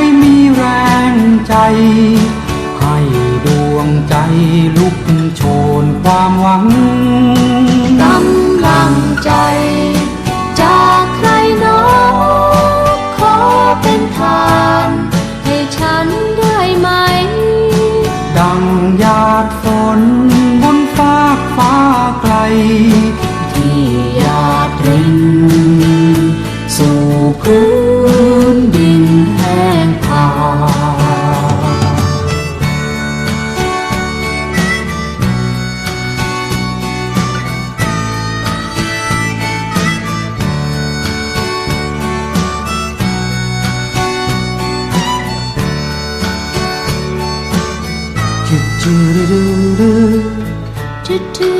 ง ใจ ให้ดวงใจลุกโชนความหวังกำลังใจ จากใครหนอขอเป็นทาน ให้ฉันได้ไหม ดังหยาดฝนบนฟากฟ้าไกล ที่หยาดรินสู่พื้น จืดจืดดืด